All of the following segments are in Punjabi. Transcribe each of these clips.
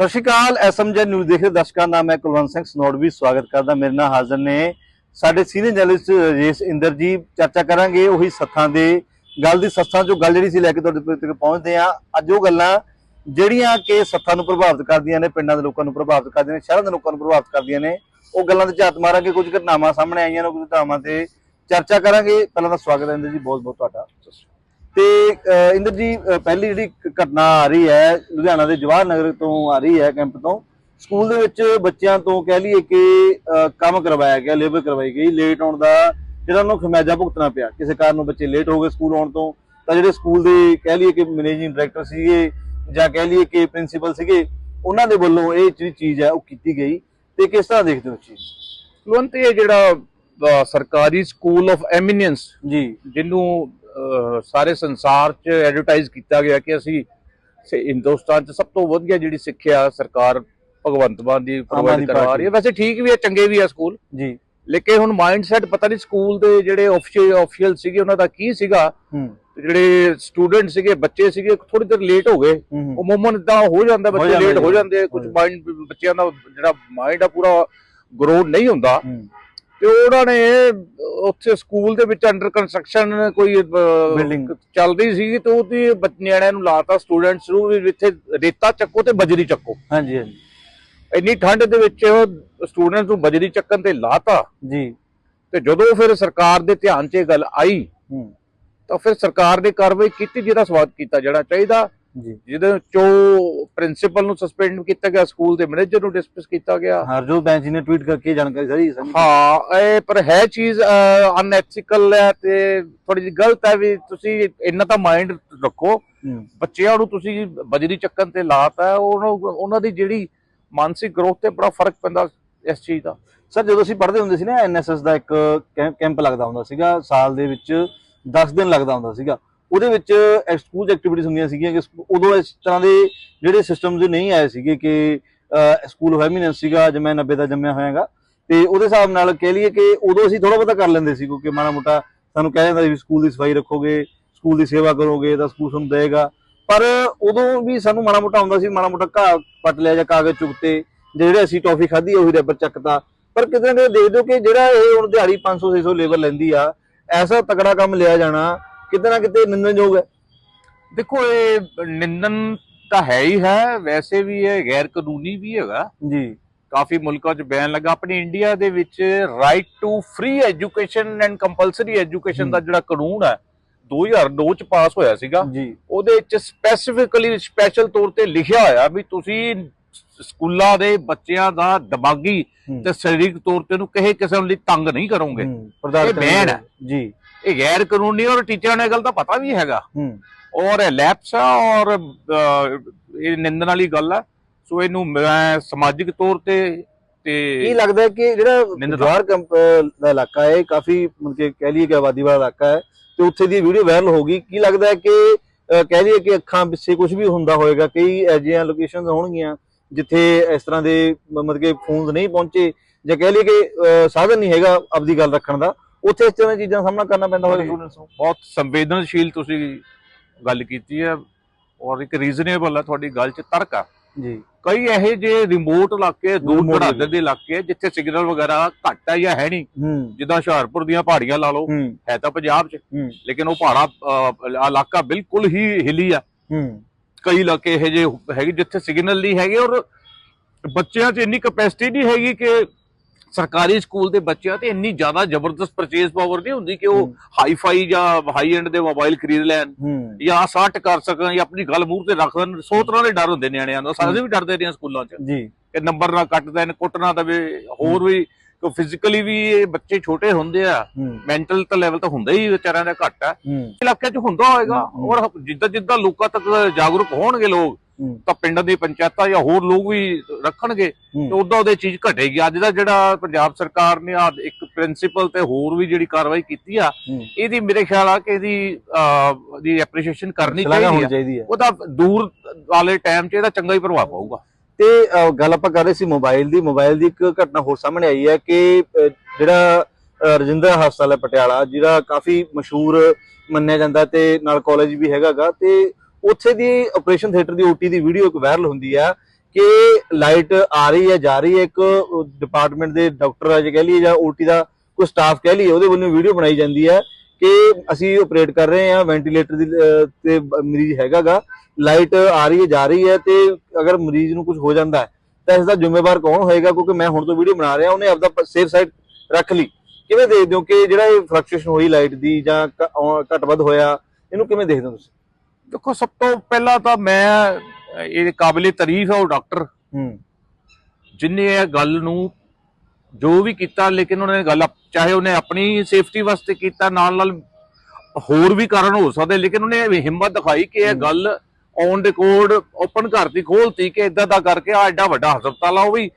ਸਤਿ ਸ਼੍ਰੀ ਅਕਾਲ, ਐਸਐਮਜੀ ਨਿਊਜ਼ ਦੇਖ ਰਹੇ ਦਰਸ਼ਕਾਂ ਦਾ ਮੈਂ ਕੁਲਵੰਤ ਸਿੰਘ ਸਨੋੜਵੀ ਸਵਾਗਤ ਕਰਦਾ। ਮੇਰੇ ਨਾਲ ਹਾਜ਼ਰ ਨੇ ਸਾਡੇ ਸੀਨੀਅਰ ਜਰਨਲਿਸਟ ਰਜੇਸ਼ ਇੰਦਰ ਜੀ। ਚਰਚਾ ਕਰਾਂਗੇ ਉਹੀ ਸੱਥਾਂ ਦੇ ਗੱਲ ਦੀ, ਸੱਥਾਂ ਚੋਂ ਗੱਲ ਜਿਹੜੀ ਸੀ ਲੈ ਕੇ ਤੁਹਾਡੇ ਤੱਕ ਪਹੁੰਚਦੇ ਆ ਅੱਜ ਉਹ ਗੱਲਾਂ ਜਿਹੜੀਆਂ ਕਿ ਸੱਥਾਂ ਨੂੰ ਪ੍ਰਭਾਵਿਤ ਕਰਦੀਆਂ ਨੇ, ਪਿੰਡਾਂ ਦੇ ਲੋਕਾਂ ਨੂੰ ਪ੍ਰਭਾਵਿਤ ਕਰਦੀਆਂ ਨੇ, ਸ਼ਹਿਰਾਂ ਦੇ ਲੋਕਾਂ ਨੂੰ ਪ੍ਰਭਾਵਿਤ ਕਰਦੀਆਂ ਨੇ, ਉਹ ਗੱਲਾਂ ਤੇ ਝਾਤ ਮਾਰਾਂਗੇ। ਕੁਝ ਘਟਨਾਵਾਂ ਸਾਹਮਣੇ ਆਈਆਂ ਨੇ, ਕੁਝ ਘਟਨਾਵਾਂ ਤੇ ਚਰਚਾ ਕਰਾਂਗੇ। ਪਹਿਲਾਂ ਤਾਂ ਸਵਾਗਤ ਹੈ ਇੰਦਰ ਜੀ ਬਹੁਤ ਬਹੁਤ ਤੁਹਾਡਾ ਤੇ ਇੰਦਰ ਜੀ ਪਹਿਲੀ ਜਿਹੜੀ ਘਟਨਾ ਆ ਰਹੀ ਹੈ ਲੁਧਿਆਣਾ ਦੇ ਜਵਾਹਰ ਨਗਰ ਤੋਂ ਆ ਰਹੀ ਹੈ ਕੈਂਪ ਤੋਂ ਸਕੂਲ ਦੇ ਵਿੱਚ ਬੱਚਿਆਂ ਤੋਂ ਕਹਿ ਲਈਏ ਕਿ ਕੰਮ ਕਰਵਾਇਆ ਗਿਆ ਲੇਬਰ ਕਰਵਾਈ ਗਈ ਲੇਟ ਆਉਣ ਦਾ ਜਿਹੜਾ ਉਹਨੂੰ ਖਮਿਆਜਾ ਭੁਗਤਣਾ ਪਿਆ ਕਿਸੇ ਕਾਰਨ ਉਹ ਬੱਚੇ ਲੇਟ ਹੋ ਗਏ ਸਕੂਲ ਆਉਣ ਤੋਂ ਤਾਂ ਜਿਹੜੇ ਸਕੂਲ ਦੇ ਕਹਿ ਲਈਏ ਕਿ ਮੈਨੇਜਿੰਗ ਡਾਇਰੈਕਟਰ ਸੀਗੇ ਜਾਂ ਕਹਿ ਲਈਏ ਕਿ ਪ੍ਰਿੰਸੀਪਲ ਸੀਗੇ ਉਹਨਾਂ ਦੇ ਵੱਲੋਂ ਇਹ ਜਿਹੜੀ ਚੀਜ਼ ਹੈ ਉਹ ਕੀਤੀ ਗਈ ਤੇ ਕਿਸ ਤਰ੍ਹਾਂ ਦੇਖਦੇ ਹੋ ਚੀਜ਼? ਕੁਲਵੰਤ ਇਹ ਜਿਹੜਾ ਸਰਕਾਰੀ ਸਕੂਲ ਆਫ ਐਮੀਨੈਂਸ ਜੀ। ਜਿਹਨੂੰ ਸਾਰੇ ਸੰਸਾਰ 'ਚ ਐਡਵਰਟਾਈਜ਼ ਕੀਤਾ ਗਿਆ ਕਿ ਅਸੀਂ ਹਿੰਦੁਸਤਾਨ 'ਚ ਸਭ ਤੋਂ ਵਧੀਆ ਜਿਹੜੀ ਸਿੱਖਿਆ ਸਰਕਾਰ ਭਗਵੰਤ ਮਾਨ ਦੀ ਪ੍ਰੋਵਾਈਡ ਕਰਵਾ। ਰਹੀ ਹੈ। ਵੈਸੇ ਠੀਕ ਵੀ ਹੈ ਚੰਗੇ ਵੀ ਹੈ ਸਕੂਲ। ਜੀ। ਲੇਕਿਨ ਹੁਣ ਮਾਈਂਡਸੈਟ ਪਤਾ ਨਹੀਂ ਸਕੂਲ ਦੇ ਜਿਹੜੇ ਆਫੀਸ਼ੀਅਲ ਸੀਗੇ ਉਹਨਾਂ ਦਾ ਕੀ ਸੀਗਾ? ਜਿਹੜੇ ਸਟੂਡੈਂਟ ਸੀਗੇ ਬੱਚੇ ਸੀਗੇ ਥੋੜੀ ਦੇਰ ਲੇਟ ਹੋ ਗਏ। ਹੂੰ ਹੂੰ। ਉਮੂਮਨ ਇਦਾਂ ਹੋ ਜਾਂਦਾ ਬੱਚੇ ਲੇਟ। ਹੋ ਜਾਂਦੇ ਕੁਝ ਮਾਈਂਡ ਬੱਚਿਆਂ ਦਾ ਜਿਹੜਾ ਮਾਈਂਡ ਆ ਪੂਰਾ ਗਰੋ ਨਹੀਂ ਹੁੰਦਾ। ਤੇ ਉਹਨਾਂ ਨੇ ਉੱਥੇ ਸਕੂਲ ਦੇ ਵਿੱਚ ਅੰਡਰ ਕੰਸਟਰਕਸ਼ਨ ਕੋਈ Building। ਚੱਲ ਰਹੀ ਸੀ ਤੇ ਉਹਦੀ ਨਿਆਣਿਆਂ ਨੂੰ ਲਾਤਾ ਸਟੂਡੈਂਟਸ ਨੂੰ ਵੀ ਇੱਥੇ ਰੇਤਾ ਚੱਕੋ ਤੇ ਬਜਰੀ ਚੱਕੋ। ਹਾਂਜੀ ਹਾਂਜੀ। ਇੰਨੀ ਠੰਡ ਦੇ ਵਿੱਚ ਸਟੂਡੈਂਟਸ ਨੂੰ ਬਜਰੀ ਚੱਕਣ ਤੇ ਲਾਤਾ। ਜੀ। ਤੇ ਜਦੋਂ ਫਿਰ ਸਰਕਾਰ ਦੇ ਧਿਆਨ 'ਚ ਇਹ ਗੱਲ ਆਈ ਤਾਂ ਫਿਰ ਸਰਕਾਰ ਨੇ ਕਾਰਵਾਈ ਕੀਤੀ ਜਿਹਦਾ ਸਵਾਗਤ ਕੀਤਾ ਜਾਣਾ ਚਾਹੀਦਾ। ਜੀ। ਜਿਹਦੇ ਚੋਂ ਪ੍ਰਿੰਸੀਪਲ ਨੂੰ ਸਸਪੈਂਡ ਕੀਤਾ ਗਿਆ ਸਕੂਲ ਦੇ ਮੈਨੇਜਰ ਨੂੰ ਡਿਸਮਿਸ ਕੀਤਾ ਗਿਆ। ਹਰਜੋਤ ਬੈਂਚ ਨੇ ਟਵੀਟ ਕਰਕੇ ਜਾਣਕਾਰੀ ਸਾਰੀ। ਹਾਂ ਇਹ ਪਰ ਹੈ ਚੀਜ਼ ਅਨਐਥੀਕਲ ਹੈ ਤੇ ਥੋੜੀ ਜਿਹੀ ਗਲਤ ਹੈ ਵੀ ਤੁਸੀਂ ਇੰਨਾ ਤਾਂ ਮਾਈਂਡ ਰੱਖੋ। ਬੱਚਿਆਂ ਨੂੰ ਤੁਸੀਂ ਬਜਰੀ ਚੱਕਣ ਤੇ ਲਾਤਾ ਉਹਨੂੰ ਉਹਨਾਂ ਦੀ ਜਿਹੜੀ ਮਾਨਸਿਕ ਗਰੋਥ ਤੇ ਬੜਾ ਫ਼ਰਕ ਪੈਂਦਾ ਇਸ ਚੀਜ਼ ਦਾ। ਸਰ ਜਦੋਂ ਅਸੀਂ ਪੜ੍ਹਦੇ ਹੁੰਦੇ ਸੀ ਨਾ ਐਨਐਸਐਸ ਦਾ ਇੱਕ ਕੈਂਪ ਲੱਗਦਾ ਹੁੰਦਾ ਸੀਗਾ ਸਾਲ ਦੇ ਵਿੱਚ 10 ਦਿਨ ਲੱਗਦਾ ਹੁੰਦਾ ਸੀਗਾ। ਉਹਦੇ ਵਿੱਚ ਐ- ਸਕੂਲ ਐਕਟੀਵਿਟੀਜ਼ ਹੁੰਦੀਆਂ ਸੀਗੀਆਂ ਕਿ ਉਦੋਂ ਇਸ ਤਰ੍ਹਾਂ ਦੇ ਜਿਹੜੇ ਸਿਸਟਮਸ ਨਹੀਂ ਆਏ ਸੀਗੇ ਕਿ ਸਕੂਲ ਫੈਮਿਨੈਂਸ ਸੀਗਾ ਜਿਵੇਂ 90 ਦਾ ਜੰਮਿਆ ਹੋਇਆਗਾ। ਤੇ ਉਹਦੇ ਹਿਸਾਬ ਨਾਲ ਕਹਿ ਲਈਏ ਕਿ ਉਦੋਂ ਅਸੀਂ ਥੋੜਾ ਬਹੁਤਾ ਕਰ ਲੈਂਦੇ ਸੀ, ਕਿਉਂਕਿ ਮਾੜਾ ਮੋਟਾ ਸਾਨੂੰ ਕਹਿ ਜਾਂਦਾ ਵੀ ਸਕੂਲ ਦੀ ਸਫ਼ਾਈ ਰੱਖੋਗੇ ਸਕੂਲ ਦੀ ਸੇਵਾ ਕਰੋਗੇ, ਤਾਂ ਸਕੂਲ ਤੁਹਾਨੂੰ ਦੇਗਾ ਪਰ ਉਦੋਂ ਵੀ ਸਾਨੂੰ ਮਾੜਾ ਮੋਟਾ ਹੁੰਦਾ ਸੀ, ਮਾੜਾ ਮੋਟਾ ਘਾਹ ਪੱਟ ਲਿਆ ਜਾਂ ਕਾਗਜ਼ ਚੁੱਕਤੇ ਜਿਹੜੇ ਅਸੀਂ ਟੌਫੀ ਖਾਧੀ, ਉਹੀ ਰੈਬਰ ਚੱਕਤਾ। ਪਰ ਕਿਤੇ ਨਾ ਕਿਤੇ ਦੇਖਦੇ ਹੋ ਕਿ ਜਿਹੜਾ ਇਹ ਹੁਣ ਦਿਹਾੜੀ 500 600 ਲੇਬਰ ਲੈਂਦੀ ਆ, ਐਸਾ ਤਕੜਾ ਕੰਮ ਲਿਆ ਜਾਣਾ ਕਿਤੇ ਨਾ ਕਿਤੇ ਨਿੰਦਣਯੋਗ ਹੈ। ਦੇਖੋ ਇਹ ਨਿੰਦਨ ਤਾਂ ਹੈ ਹੀ ਹੈ ਵੈਸੇ ਵੀ ਇਹ ਗੈਰ ਕਾਨੂੰਨੀ ਵੀ ਹੈਗਾ। ਜੀ। ਕਾਫੀ ਮੁਲਕਾਂ 'ਚ ਬੈਨ ਲੱਗਾ। ਆਪਣੀ ਇੰਡੀਆ ਦੇ ਵਿੱਚ right to free education and compulsory education ਦਾ ਜਿਹੜਾ ਕਾਨੂੰਨ ਹੈ 2002 ਚ ਪਾਸ ਹੋਇਆ ਸੀਗਾ। ਜੀ। ਉਹਦੇ ਵਿੱਚ ਸਪੈਸੀਫਿਕਲੀ ਸਪੈਸ਼ਲ ਤੌਰ ਤੇ ਲਿਖਿਆ ਹੋਇਆ ਵੀ ਤੁਸੀਂ ਸਕੂਲਾਂ ਦੇ ਬੱਚਿਆਂ ਦਾ ਦਿਮਾਗੀ। ਤੇ ਸਰੀਰਕ ਤੌਰ ਤੇ ਨੂੰ ਕਿਸੇ ਕਿਸਮ ਲਈ ਤੰਗ ਨਹੀਂ ਕਰੋਗੇ। ਇਹ ਹੈ। ਜੀ। ਇਹ ਗੈਰ ਕਾਨੂੰਨੀ ਔਰ ਟੀਚਰਾਂ ਨੂੰ ਇਹ ਗੱਲ ਤਾਂ ਪਤਾ ਵੀ ਹੈਗਾ। ਹੂੰ। ਔਰ ਇਹ ਲੈਪਸ ਆ ਔਰ ਇਹ ਨਿੰਦਣ ਵਾਲੀ ਗੱਲ ਆ। ਸੋ ਇਹਨੂੰ ਮੈਂ ਸਮਾਜਿਕ ਤੌਰ ਤੇ ਕੀ ਤੇ ਲੱਗਦਾ ਹੈ ਕਿ ਜਿਹੜਾ। ਜਵਾਰ ਕੰਪ ਦਾ ਇਲਾਕਾ ਹੈ ਕਾਫੀ ਮਤਲਬ ਕਿ ਕਹਿ ਲਈਏ ਕਿ ਆਬਾਦੀ ਵਾਲਾ ਇਲਾਕਾ ਹੈ ਤੇ ਉੱਥੇ ਦੀ ਵੀਡੀਓ ਵਾਇਰਲ ਹੋ ਗਈ। ਕੀ ਲੱਗਦਾ ਹੈ ਕਿ ਕਹਿ ਲਈਏ ਕਿ ਅੱਖਾਂ ਪਿੱਛੇ ਕੁਝ ਵੀ ਹੁੰਦਾ ਹੋਵੇਗਾ ਕਈ ਅਜਿਹੀਆਂ ਲੋਕੇਸ਼ਨਸ ਹੋਣਗੀਆਂ ਜਿੱਥੇ ਇਸ ਤਰ੍ਹਾਂ ਦੇ ਮਤਲਬ ਕਿ ਫੋਨਸ ਨਹੀਂ ਪਹੁੰਚੇ ਜਾਂ ਕਹਿ ਲਈਏ ਕਿ ਸਾਧਨ ਨਹੀਂ ਹੈਗਾ ਆਪਦੀ ਗੱਲ ਰੱਖਣ ਦਾ। ਉੱਥੇ ਇਸ ਤਰ੍ਹਾਂ ਦੀਆਂ ਚੀਜ਼ਾਂ ਦਾ ਸਾਹਮਣਾ ਕਰਨਾ ਪੈਂਦਾ ਸਟੂਡੈਂਟਸ ਨੂੰ ਬਹੁਤ ਸੰਵੇਦਨਸ਼ੀਲ ਤੁਸੀਂ ਗੱਲ ਕੀਤੀ ਹੈ ਔਰ ਇੱਕ ਰੀਜ਼ਨੇਬਲ ਹੈ ਤੁਹਾਡੀ ਗੱਲ 'ਚ ਤਰਕ ਆ। ਜੀ। ਕਈ ਇਹੋ ਜਿਹੇ ਰਿਮੋਟ ਇਲਾਕੇ ਦੂਰ ਦਰਾਡੇ ਦੇ ਇਲਾਕੇ ਜਿੱਥੇ ਸਿਗਨਲ ਵਗੈਰਾ ਘੱਟ ਹੈ ਜਾਂ ਹੈ ਨਹੀਂ ਜਿੱਦਾਂ ਹੁਸ਼ਿਆਰਪੁਰ ਦੀਆਂ ਪਹਾੜੀਆਂ ਲਾ ਲਓ ਹੂੰ। ਤਾਂ ਪੰਜਾਬ 'ਚ ਲੇਕਿਨ ਉਹ ਪਹਾੜਾ ਇਲਾਕਾ ਬਿਲਕੁਲ ਹੀ ਹਿਲੀ ਆ। ਕਈ ਇਲਾਕੇ ਇਹੋ ਜਿਹੇ ਹੈਗੇ ਜਿੱਥੇ ਸਿਗਨਲ ਨਹੀਂ ਹੈਗੇ ਔਰ ਬੱਚਿਆਂ 'ਚ ਇੰਨੀ ਕਪੈਸਿਟੀ ਨਹੀਂ ਹੈਗੀ ਕਿ ਸਰਕਾਰੀ ਸਕੂਲ ਦੇ ਬੱਚਿਆਂ ਤੇ ਇੰਨੀ ਜ਼ਿਆਦਾ ਜ਼ਬਰਦਸਤ ਪਰਚੇਸ ਪਾਵਰ ਨਹੀਂ ਹੁੰਦੀ ਕਿ ਉਹ। ਹਾਈ-ਫਾਈ ਜਾਂ ਹਾਈ ਐਂਡ ਦੇ ਮੋਬਾਈਲ ਖਰੀਦ ਲੈਣ ਜਾਂ ਸਾਟ ਕਰ ਸਕਣ ਜਾਂ ਆਪਣੀ ਗੱਲ ਮੂੰਹ ਤੇ ਰੱਖ ਦੇਣ ਸੌ ਤਰ੍ਹਾਂ ਦੇ ਡਰ ਹੁੰਦੇ ਨਿਆਣਿਆਂ ਦਾ ਸਾਰੇ ਵੀ ਡਰਦੇ ਨੇ ਸਕੂਲਾਂ 'ਚ ਜੀ। ਕਿ ਨੰਬਰ ਨਾ ਕੱਟ ਦੇਣ ਕੁੱਟ ਨਾ ਦਵੇ ਹੋਰ ਵੀ ਫਿਜ਼ੀਕਲੀ ਵੀ ਇਹ ਬੱਚੇ ਛੋਟੇ ਹੁੰਦੇ ਆ ਮੈਂਟਲ ਤਾਂ ਲੈਵਲ ਤਾਂ ਹੁੰਦਾ ਹੀ ਵਿਚਾਰਿਆਂ ਦਾ ਘੱਟ ਆ। ਇਲਾਕੇ 'ਚ ਹੁੰਦਾ ਹੋਏਗਾ। ਔਰ ਜਿੱਦਾਂ ਜਿੱਦਾਂ ਲੋਕਾਂ ਤੱਕ ਜਾਗਰੂਕ ਹੋਣਗੇ ਲੋਕ ਤਾਂ ਪਿੰਡਾਂ ਦੀ ਪੰਚਾਇਤਾਂ ਜਾਂ ਹੋਰ ਲੋਕ ਵੀ ਰੱਖਣਗੇ। ਤੇ ਉਦਾਂ ਉਹਦੇ ਚੀਜ਼ ਘਟੇਗੀ। ਅੱਜ ਦਾ ਜਿਹੜਾ ਪੰਜਾਬ ਸਰਕਾਰ ਨੇ ਆ ਇੱਕ ਪ੍ਰਿੰਸੀਪਲ ਤੇ ਹੋਰ ਵੀ ਜਿਹੜੀ ਕਾਰਵਾਈ ਕੀਤੀ ਆ ਇਹਦੀ ਮੇਰੇ ਖਿਆਲ ਆ ਕਿ ਇਹਦੀ ਦੀ ਐਪਰੀਸ਼ੀਏਸ਼ਨ ਕਰਨੀ ਚਾਹੀਦੀ ਆ। ਉਹਦਾ ਦੂਰ ਵਾਲੇ ਟਾਈਮ 'ਚ ਇਹਦਾ ਚੰਗਾ ਹੀ ਪ੍ਰਭਾਵ ਪਊਗਾ। ਤੇ ਗੱਲ ਆਪਾਂ ਕਰ ਰਹੇ ਸੀ ਮੋਬਾਈਲ ਦੀ। ਮੋਬਾਈਲ ਦੀ ਇੱਕ ਘਟਨਾ ਹੋਰ ਸਾਹਮਣੇ ਆਈ ਹੈ ਕਿ ਜਿਹੜਾ ਰਜਿੰਦਰਾ ਹਸਪਤਾਲ ਹੈ ਪਟਿਆਲਾ ਜਿਹੜਾ ਕਾਫੀ ਮਸ਼ਹੂਰ ਮੰਨਿਆ ਜਾਂਦਾ ਤੇ ਨਾਲ ਕਾਲਜ ਵੀ ਹੈਗਾਗਾ ਤੇ ਉੱਥੇ ਦੀ ਆਪਰੇਸ਼ਨ ਥੀਏਟਰ ਦੀ ਓਟੀ ਦੀ ਵੀਡੀਓ ਇੱਕ ਵਾਇਰਲ ਹੁੰਦੀ ਆ ਕਿ ਲਾਈਟ ਆ ਰਹੀ ਹੈ, ਜਾ ਰਹੀ ਹੈ, ਇੱਕ ਡਿਪਾਰਟਮੈਂਟ ਦੇ ਡਾਕਟਰ ਅਜੇ ਕਹਿ ਲਈਏ ਜਾਂ ਓਟੀ ਦਾ ਕੋਈ ਸਟਾਫ ਕਹਿ ਲਈਏ, ਉਹਦੇ ਵੱਲੋਂ ਵੀਡੀਓ ਬਣਾਈ ਜਾਂਦੀ ਹੈ ਕਿ ਅਸੀਂ ਆਪਰੇਟ ਕਰ ਰਹੇ ਹਾਂ ਵੈਂਟੀਲੇਟਰ ਦੀ ਤੇ ਮਰੀਜ਼ ਹੈਗਾਗਾ ਲਾਈਟ ਆ ਰਹੀ ਹੈ, ਜਾ ਰਹੀ ਹੈ ਤੇ ਅਗਰ ਮਰੀਜ਼ ਨੂੰ ਕੁਝ ਹੋ ਜਾਂਦਾ ਹੈ, ਤਾਂ ਇਸ ਦਾ ਜ਼ਿੰਮੇਵਾਰ ਕੌਣ ਹੋਏਗਾ? ਕਿਉਂਕਿ ਮੈਂ ਹੁਣ ਤੋਂ ਵੀਡੀਓ ਬਣਾ ਰਿਹਾ, ਉਹਨੇ ਆਪਦਾ ਸੇਫ ਸਾਈਡ ਰੱਖ ਲਈ। ਕਿਵੇਂ ਦੇਖਦੇ ਹੋ ਕਿ ਜਿਹੜਾ ਇਹ ਫਲਕਚੁਏਸ਼ਨ ਹੋਈ ਲਾਈਟ ਦੀ ਜਾਂ ਘ- ਘੱਟ ਵੱਧ ਹੋਇਆ, ਇਹਨੂੰ ਕਿਵੇਂ ਦੇਖਦੇ ਹੋ ਤੁਸੀਂ? ਦੇਖੋ ਸਭ ਤੋਂ ਪਹਿਲਾਂ ਤਾਂ ਮੈਂ ਇਹ ਕਾਬਿਲੇ ਤਾਰੀਫ ਹੈ ਉਹ ਡਾਕਟਰ। ਹੂੰ। ਜਿਨੇ ਇਹ ਗੱਲ ਨੂੰ ਜੋ ਵੀ ਕੀਤਾ ਲੇਕਿਨ ਉਹਨੇ ਗੱਲ ਆਪ- ਚਾਹੇ ਉਹਨੇ ਆਪਣੀ ਸੇਫਟੀ ਵਾਸਤੇ ਕੀਤਾ ਨਾਲ ਨਾਲ ਹੋਰ ਵੀ ਕਾਰਨ ਹੋ ਸਕਦੇ ਲੇਕਿਨ ਉਹਨੇ ਹਿੰਮਤ ਦਿਖਾਈ ਕਿ ਇਹ। ਗੱਲ ਔਨ ਰਿਕਾਰਡ ਓਪਨ ਕਰਤੀ ਖੋਲਤੀ ਕਿ ਇਦਾਂ ਦਾ ਕਰਕੇ ਆ ਐਡਾ ਵੱਡਾ ਹਸਪਤਾਲ ਆ ਉਹ ਵੀ।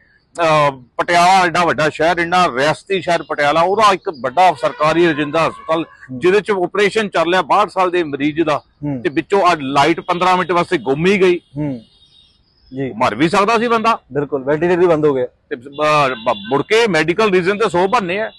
ਪਟਿਆਲਾ ਐਡਾ ਵੱਡਾ ਸ਼ਹਿਰ ਇੰਨਾ ਰਿਆਸਤੀ ਸ਼ਹਿਰ ਪਟਿਆਲਾ ਉਹਦਾ ਇੱਕ ਵੱਡਾ ਸਰਕਾਰੀ ਰਜਿੰਦਾ ਹਸਪਤਾਲ ਜਿਹਦੇ ਚ ਆਪਰੇਸ਼ਨ ਚੱਲ ਰਿਹਾ 62 ਸਾਲ ਦੇ ਮਰੀਜ਼ ਦਾ ਤੇ ਵਿੱਚੋਂ ਅੱਜ ਲਾਈਟ 15 ਮਿੰਟ ਵਾਸਤੇ ਗੁੰਮ ਹੀ ਗਈ। ਜੀ। ਮਰ ਵੀ ਸਕਦਾ ਸੀ ਬੰਦਾ। ਬਿਲਕੁਲ ਵੈਂਟੀਲੇਟਰ ਵੀ ਬੰਦ ਹੋ ਗਿਆ। ਤੇ ਮੁੜ ਕੇ ਮੈਡੀਕਲ ਰੀਜ਼ਨ ਤੇ 100 ਬੰਨੇ ਆ।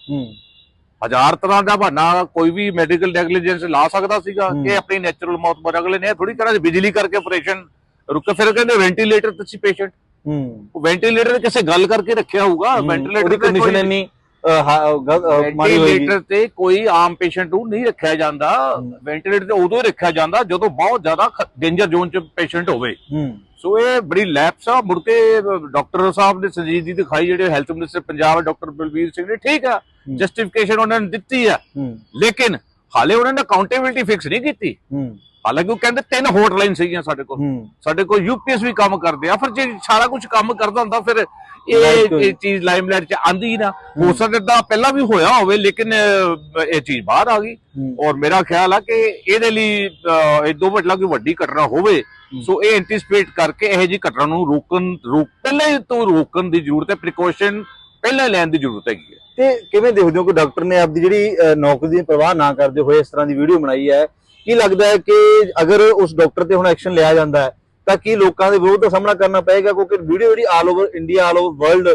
ਹਜ਼ਾਰ ਤਰ੍ਹਾਂ ਦਾ ਬਹਾਨਾ ਕੋਈ ਵੀ ਮੈਡੀਕਲ ਨੈਗਲੀਜੈਂਸ ਲਾ ਸਕਦਾ ਸੀਗਾ। ਕਿ ਆਪਣੀ ਨੈਚੁਰਲ ਮੌਤ ਮਰ ਅਗਲੇ ਨੇ ਥੋੜੀ ਕਰਾਂ ਬਿਜਲੀ ਕਰਕੇ ਆਪਰੇਸ਼ਨ ਰੁਕ ਫਿਰ ਕਹਿੰਦੇ ਵੈਂਟੀਲੇਟਰ ਤੇ ਸੀ ਪੇਸ਼ੈਂਟ ਹੂੰ। ਵੈਂਟੀਲੇਟਰ ਕਿਸੇ ਗੱਲ ਕਰਕੇ ਰੱਖਿਆ ਹੋਊਗਾ? ਵੈਂਟੀਲੇਟਰ ਕੰਡੀਸ਼ਨ ਇੰਨੀ ਅਹ, ਹਾ- ਗ- ਅਹ, ਮਾੜੀ ਹੋਏਗੀ। ਵੈਂਟੀਲੇਟਰ ਤੇ ਕੋਈ ਆਮ ਪੇਸ਼ੈਂਟ ਨੂੰ ਨਹੀਂ ਰੱਖਿਆ ਜਾਂਦਾ। ਵੈਂਟੀਲੇਟਰ ਤੇ ਉਦੋਂ ਹੀ ਰੱਖਿਆ ਜਾਂਦਾ ਜਦੋਂ ਬਹੁਤ ਜ਼ਿਆਦਾ ਡੇਂਜਰ ਜ਼ੋਨ 'ਚ ਪੇਸ਼ੈਂਟ ਹੋਵੇ। ਹੂੰ। ਸੋ ਇਹ ਬੜੀ ਲੈਪਸ ਆ। ਮੁੜ ਕੇ ਡਾਕਟਰ ਸਾਹਿਬ ਨੇ ਸੰਜੀਦਗੀ ਦਿਖਾਈ ਜਿਹੜੇ health minister Punjab doctor Balbir Singh ਨੇ ਠੀਕ ਆ। ਜਸਟੀਫਿਕੇਸ਼ਨ ਉਹਨਾਂ ਨੇ ਦਿੱਤੀ ਆ। ਲੇਕਿਨ ਹਾਲੇ ਉਹਨਾਂ ਨੇ ਅਕਾਊਂਟੇਬਿਲਟੀ ਫਿਕਸ ਨਹੀਂ ਕੀਤੀ। ਹੂੰ। ਹਾਲਾਂਕਿ ਉਹ ਕਹਿੰਦੇ ਤਿੰਨ ਹੌਟਲਾਈਨ ਸੀਗੀਆਂ ਸਾਡੇ ਕੋਲ। ਸਾਡੇ ਕੋਲ ਯੂਪੀਐਸ ਵੀ ਕੰਮ ਕਰਦੇ ਆ ਫਿਰ ਜੇ ਸਾਰਾ ਕੁਝ ਕੰਮ ਕਰਦਾ ਹੁੰਦਾ ਫਿਰ ਇਹ ਚੀਜ਼ ਲਾਈਮਲਾਈਟ 'ਚ ਆਂਦੀ ਨਾ। ਹੋ। ਸਕਦਾ ਪਹਿਲਾਂ ਵੀ ਹੋਇਆ ਹੋਵੇ ਲੇਕਿਨ ਇਹ ਚੀਜ਼ ਬਾਹਰ ਆ ਗਈ। ਔਰ ਮੇਰਾ ਖਿਆਲ ਆ ਕਿ ਇਹਦੇ ਲਈ ਇਹ ਦੋ ਵੱਡਾ ਕੋਈ ਵੱਡੀ ਘਟਨਾ ਹੋਵੇ। ਸੋ ਇਹ ਐਂਟੀਸਪੇਟ ਕਰਕੇ ਇਹ ਜੀ ਘਟਨਾ ਨੂੰ ਰੋਕਣ ਰੋਕ ਪਹਿਲਾਂ ਤੋਂ ਰੋਕਣ ਦੀ ਜ਼ਰੂਰਤ ਹੈ ਪ੍ਰੀਕਾਸ਼ਨ ਪਹਿਲਾਂ ਲੈਣ ਦੀ ਜ਼ਰੂਰਤ ਹੈਗੀ ਹੈ। ਤੇ ਕਿਵੇਂ ਦੇਖਦੇ ਹੋ ਕਿ ਡਾਕਟਰ ਨੇ ਆਪਦੀ ਜਿਹੜੀ ਨੌਕਰੀ ਦੀ ਪਰਵਾਹ ਨਾ ਕਰਦੇ ਹੋਏ ਇਸ ਤਰ੍ਹਾਂ ਦੀ ਵੀਡੀਓ ਬਣਾਈ ਹੈ? ਕੀ ਲੱਗਦਾ ਹੈ ਕਿ ਅਗਰ ਉਸ ਡਾਕਟਰ ਤੇ ਹੁਣ ਐਕਸ਼ਨ ਲਿਆ ਜਾਂਦਾ ਹੈ, ਤਾਂ ਕੀ ਲੋਕਾਂ ਦੇ ਵਿਰੋਧ ਦਾ ਸਾਹਮਣਾ ਕਰਨਾ ਪਏਗਾ? ਕਿਉਂਕਿ ਵੀਡੀਓ ਜਿਹੜੀ all over India all over world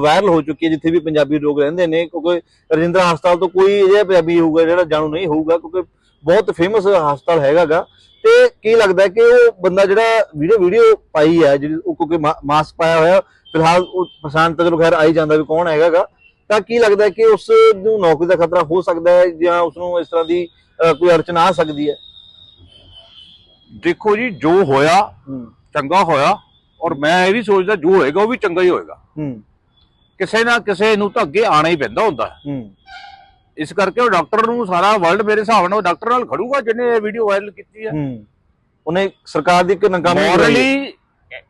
viral ਹੋ ਚੁੱਕੀ ਹੈ, ਜਿੱਥੇ ਵੀ ਪੰਜਾਬੀ ਲੋਕ ਰਹਿੰਦੇ ਨੇ, ਕਿਉਂਕਿ ਰਜਿੰਦਰਾ ਹਸਪਤਾਲ ਤੋਂ ਕੋਈ ਅਜਿਹਾ ਪੰਜਾਬੀ ਹੋਊਗਾ ਜਿਹੜਾ ਜਾਣੂ ਨਹੀਂ ਹੋਊਗਾ, ਕਿਉਂਕਿ ਬਹੁਤ ਫੇਮਸ ਹਸਪਤਾਲ ਹੈਗਾਗਾ। ਤੇ ਕੀ ਲੱਗਦਾ ਕਿ ਉਹ ਬੰਦਾ ਜਿਹੜਾ ਵੀਡੀਓ ਵੀਡੀਓ ਪਾਈ ਹੈ, ਜਿਹੜੀ ਉਹ ਕਿਉਂਕਿ ਮਾਸਕ ਪਾਇਆ ਹੋਇਆ, ਫਿਲਹਾਲ ਉਹ ਪਛਾਣ ਤੱਕ ਚਲੋ ਖੈਰ ਆਈ ਜਾਂਦਾ ਵੀ ਕੌਣ ਹੈਗਾਗਾ। ਤਾਂ ਕੀ ਲੱਗਦਾ ਕਿ ਉਸ ਨੂੰ ਨੌਕਰੀ ਦਾ ਖਤਰਾ ਹੋ ਸਕਦਾ ਹੈ ਜਾਂ ਉਸ ਨੂੰ ਇਸ ਤਰ੍ਹਾਂ ਦੀ ਕੋਈ ਅੜਚਨ ਆ ਸਕਦੀ ਹੈ। ਦੇਖੋ ਜੀ ਜੋ ਹੋਇਆ ਚੰਗਾ ਹੋਇਆ ਔਰ ਮੈਂ ਇਹ ਵੀ ਸੋਚਦਾ ਜੋ ਹੋਏਗਾ ਉਹ ਵੀ ਚੰਗਾ ਹੀ ਹੋਏਗਾ। ਕਿਸੇ ਨਾ ਕਿਸੇ ਨੂੰ ਤਾਂ ਅੱਗੇ ਆਣਾ ਹੀ ਪੈਂਦਾ ਹੁੰਦਾ। ਇਸ ਕਰਕੇ ਉਹ ਡਾਕਟਰ ਨੂੰ ਸਾਰਾ ਵਰਲਡ ਮੇਰੇ ਹਿਸਾਬ ਨਾਲ ਉਹ ਡਾਕਟਰ ਨਾਲ ਖੜੂਗਾ ਜਿਹਨੇ ਇਹ ਵੀਡੀਓ ਵਾਇਰਲ ਕੀਤੀ ਹੈ। ਉਹਨੇ ਸਰਕਾਰ ਦੀ ਇੱਕ ਨਕਾਮੀ। ਮੋਰਲੀ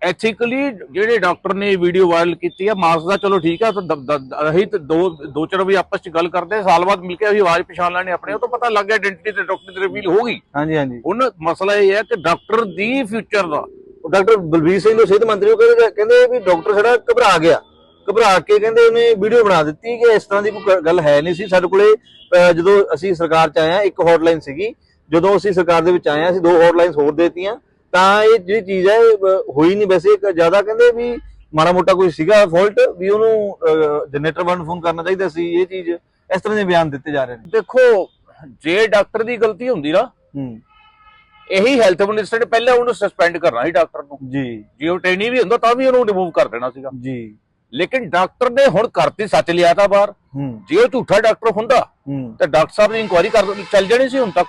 ਐਥੀਕਲੀ ਜਿਹੜੇ ਡਾਕਟਰ ਨੇ ਵੀਡੀਓ ਵਾਇਰਲ ਕੀਤੀ ਹੈ ਮਾਸ ਦਾ ਚਲੋ ਠੀਕ ਹੈ ਤਾਂ ਦ- ਦ- ਅਸੀਂ ਤੇ ਦੋ ਦੋ ਚਾਰ ਵੀ ਆਪਸ ਚ ਗੱਲ ਕਰਦੇ ਸਾਲ ਬਾਅਦ ਮਿਲ ਕੇ ਅਸੀਂ ਆਵਾਜ਼ ਪਛਾਣ ਲੈਣੇ ਆਪਣੇ ਉਹ ਤੋਂ ਪਤਾ ਲੱਗ ਗਿਆ ਆਇਡੈਂਟੀ ਤੇ ਡਾਕਟਰ ਦੀ ਰਿਵੀਲ ਹੋ ਗਈ। ਹਾਂਜੀ ਹਾਂਜੀ। ਹੁਣ ਮਸਲਾ ਇਹ ਹੈ ਕਿ ਡਾਕਟਰ ਦੀ ਫਿਊਚਰ ਦਾ। ਉਹ ਡਾਕਟਰ ਬਲਬੀਰ ਸਿੰਘ ਜੋ ਸਿਹਤ ਮੰਤਰੀ ਉਹ ਕਹਿੰਦੇ ਕਹਿੰਦੇ ਵੀ ਡਾਕਟਰ ਸਾਡਾ ਘਬਰਾ ਗਿਆ। ਘਬਰਾ ਕੇ ਕਹਿੰਦੇ ਉਹਨੇ ਵੀਡੀਓ ਬਣਾ ਦਿੱਤੀ ਕਿ ਇਸ ਤਰ੍ਹਾਂ ਦੀ ਕੋਈ ਗੱਲ ਹੈ ਨਹੀਂ ਸੀ। ਸਾਡੇ ਕੋਲੇ ਜਦੋਂ ਅਸੀਂ ਸਰਕਾਰ ਚ ਆਏ ਆ ਇੱਕ ਹੌਟਲਾਈਨ ਸੀਗੀ। ਜਦੋਂ ਅਸੀਂ ਸਰਕਾਰ ਦੇ ਵਿੱਚ ਆਏ ਆ ਅਸੀਂ ਦੋ ਹੌਟਲਾਈਨਸ ਹੋਰ ਦੇਤੀਆਂ। ਤਾਂ ਇਹ ਜਿਹੜੀ ਚੀਜ਼ ਹੈ ਹੋਈ ਨਹੀਂ। ਵੈਸੇ ਜ਼ਿਆਦਾ ਕਹਿੰਦੇ ਵੀ ਮਾੜਾ ਮੋਟਾ ਕੋਈ ਸੀਗਾ ਫਾਲਟ ਵੀ ਉਹਨੂੰ ਜਨਰੇਟਰ ਵਾਲ ਨੂੰ ਫੋਨ ਕਰਨਾ ਚਾਹੀਦਾ ਸੀ। ਇਹ ਚੀਜ਼ ਇਸ ਤਰ੍ਹਾਂ ਦੇ ਬਿਆਨ ਦਿੱਤੇ ਜਾ ਰਹੇ ਨੇ। ਦੇਖੋ ਜੇ ਡਾਕਟਰ ਦੀ ਗਲਤੀ ਹੁੰਦੀ ਨਾ ਹੂੰ। ਇਹੀ ਹੈਲਥ ਮਿਨਿਸਟਰ ਨੇ ਪਹਿਲਾਂ ਉਹਨੂੰ ਸਸਪੈਂਡ ਕਰਨਾ ਸੀ ਡਾਕਟਰ ਨੂੰ। ਜੀ। ਜੇ ਉਹ ਟ੍ਰੇਨੀ ਵੀ ਹੁੰਦਾ ਤਾਂ ਵੀ ਉਹਨੂੰ ਰਿਮੂਵ ਕਰ ਦੇਣਾ ਸੀਗਾ। ਜੀ। ਲੇਕਿਨ ਡਾਕਟਰ ਨੇ ਹੁਣ ਕਰਤੀ ਸੱਚ ਲਿਆ ਤਾਂ ਬਾਹਰ। ਜੇ ਉਹ ਝੂਠਾ ਡਾਕਟਰ ਹੁੰਦਾ ਤਾਂ ਡਾਕਟਰ ਸਾਹਿਬ ਦੀ ਇਨਕੁਆਇਰੀ ਕਰ ਚੱਲ ਜਾਣੀ ਸੀ ਹੁਣ ਤੱਕ।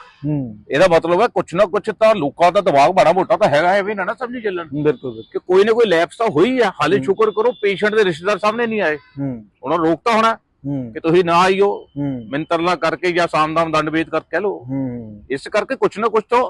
ਇਹਦਾ ਮਤਲਬ ਹੈ ਕੁਛ ਨਾ ਕੁਛ ਤਾਂ ਲੋਕਾਂ ਦਾ ਦਿਮਾਗ ਬੜਾ ਮੋਟਾ ਤਾਂ ਹੈਗਾ ਐਵੇਂ ਨਾ ਨਾ ਸਮਝੀ ਚੱਲਣ। ਬਿਲਕੁਲ। ਕਿ ਕੋਈ ਨਾ ਕੋਈ ਲੈਪਸ ਤਾਂ ਹੋਈ ਆ ਹਾਲੇ। ਸ਼ੁਕਰ ਕਰੋ ਪੇਸ਼ੈਂਟ ਦੇ ਰਿਸ਼ਤੇਦਾਰ ਸਾਹਮਣੇ ਨਹੀਂ ਆਏ। ਉਹਨਾਂ ਨੂੰ ਰੋਕਤਾ ਹੋਣਾ ਕਿ ਤੁਸੀਂ ਨਾ ਆਈਓ ਹੂੰ। ਮੈਨੂੰ ਤਰਲਾ ਕਰਕੇ ਜਾਂ ਸਾਮਦਾਮ ਦੰਡਵੇਦ ਕਰਕੇ ਕਹਿ ਹੂੰ। ਇਸ ਕਰਕੇ ਕੁਛ ਨਾ ਕੁਛ ਤਾਂ